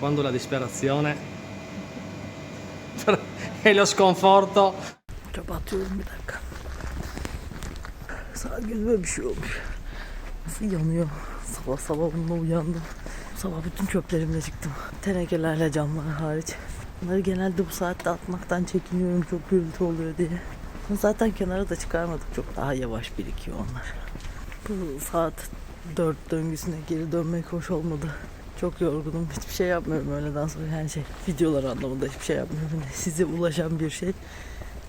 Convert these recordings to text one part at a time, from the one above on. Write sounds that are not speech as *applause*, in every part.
quando la disperazione e lo sconforto atıyorum bir dakika. Sağ gözüme bir şey olmuş. Nasıl yanıyor? Sabah sabah onunla uyandım. Sabah bütün çöplerimle çıktım. Tenekelerle camlar hariç. Bunları genelde bu saatte atmaktan çekiniyorum çok gürültü oluyor diye. Zaten kenara da çıkarmadık. Çok daha yavaş birikiyor onlar. Bu saat 4 döngüsüne geri dönmek hoş olmadı. Çok yorgunum. *laughs* Hiçbir şey yapmıyorum öğleden sonra. Yani şey videolar anlamında hiçbir şey yapmıyorum. *laughs* Size ulaşan bir şey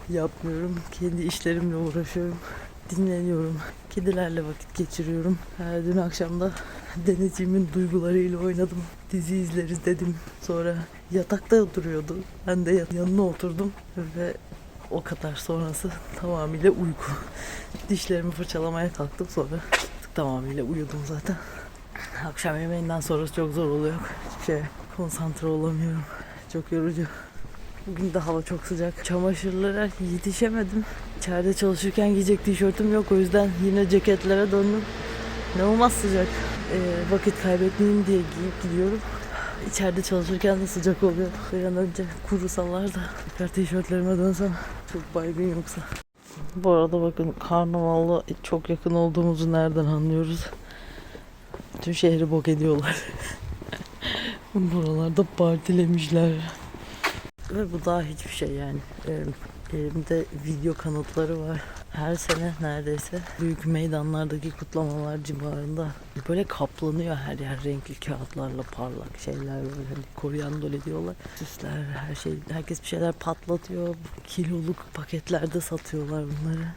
yapmıyorum. Kendi işlerimle uğraşıyorum. Dinleniyorum. Kedilerle vakit geçiriyorum. Her dün akşam da *laughs* deneciğimin duygularıyla oynadım. Dizi izleriz dedim. Sonra yatakta duruyordu. Ben de yanına oturdum ve o kadar sonrası tamamıyla uyku. Dişlerimi fırçalamaya kalktım sonra tamamıyla uyudum zaten. Akşam yemeğinden sonrası çok zor oluyor. Hiçbir şeye konsantre olamıyorum. Çok yorucu. Bugün de hava çok sıcak. Çamaşırlara yetişemedim. İçeride çalışırken giyecek tişörtüm yok. O yüzden yine ceketlere döndüm. İnanılmaz sıcak. Ee, vakit kaybetmeyeyim diye giyip gidiyorum. İçeride çalışırken de sıcak oluyor. Bir an önce kurusalar da tekrar tişörtlerime dönsem çok baygın yoksa. Bu arada bakın karnavallı çok yakın olduğumuzu nereden anlıyoruz? Bütün şehri bok ediyorlar. *laughs* Buralarda partilemişler. Ve bu daha hiçbir şey yani. Ee, Elimde video kanıtları var. Her sene neredeyse büyük meydanlardaki kutlamalar civarında böyle kaplanıyor her yer renkli kağıtlarla parlak şeyler böyle hani koruyandol ediyorlar. Süsler her şey herkes bir şeyler patlatıyor. Kiloluk paketlerde satıyorlar bunları.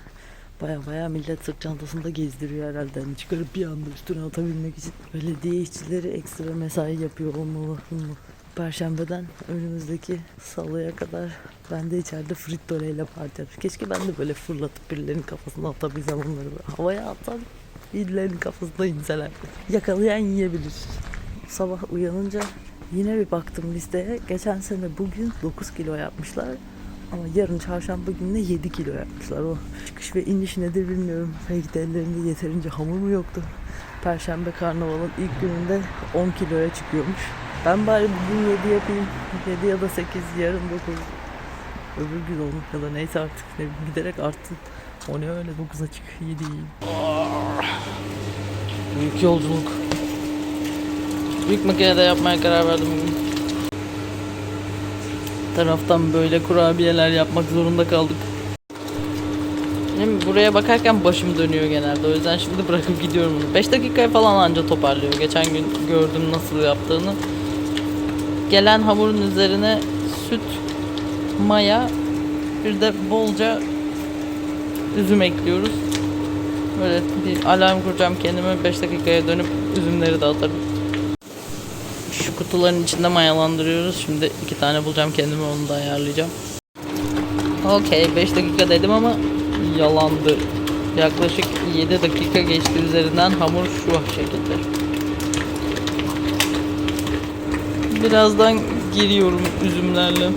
Baya baya millet sırt çantasında gezdiriyor herhalde. Hani çıkarıp bir anda üstüne atabilmek için. Belediye işçileri ekstra mesai yapıyor olmalı. Perşembeden önümüzdeki salıya kadar ben de içeride frittöreyle parti yaptım. Keşke ben de böyle fırlatıp birilerinin kafasına atabilsem onları. Havaya atsam birilerinin kafasına inseler. Yakalayan yiyebilir. Sabah uyanınca yine bir baktım listeye. Geçen sene bugün 9 kilo yapmışlar. Ama yarın çarşamba gününe 7 kilo yapmışlar. O çıkış ve iniş nedir bilmiyorum. Belki de ellerinde yeterince hamur mu yoktu. Perşembe karnavalın ilk gününde 10 kiloya çıkıyormuş. Ben bari bugün 7 yapayım. 7 ya da 8, yarın 9. Öbür gün 10 ya da neyse artık ne giderek artsın. O ne öyle 9'a çık 7 yiyeyim. Büyük yolculuk. Büyük makinede yapmaya karar verdim bugün. Taraftan böyle kurabiyeler yapmak zorunda kaldık. Benim buraya bakarken başım dönüyor genelde. O yüzden şimdi bırakıp gidiyorum bunu. 5 dakikaya falan anca toparlıyor. Geçen gün gördüm nasıl yaptığını. Gelen hamurun üzerine süt, maya, bir de bolca üzüm ekliyoruz. Böyle bir alarm kuracağım kendime 5 dakikaya dönüp üzümleri de atarım. Şu kutuların içinde mayalandırıyoruz. Şimdi iki tane bulacağım kendime onu da ayarlayacağım. Okey 5 dakika dedim ama yalandı. Yaklaşık 7 dakika geçti üzerinden hamur şu şekilde. Birazdan giriyorum üzümlerle.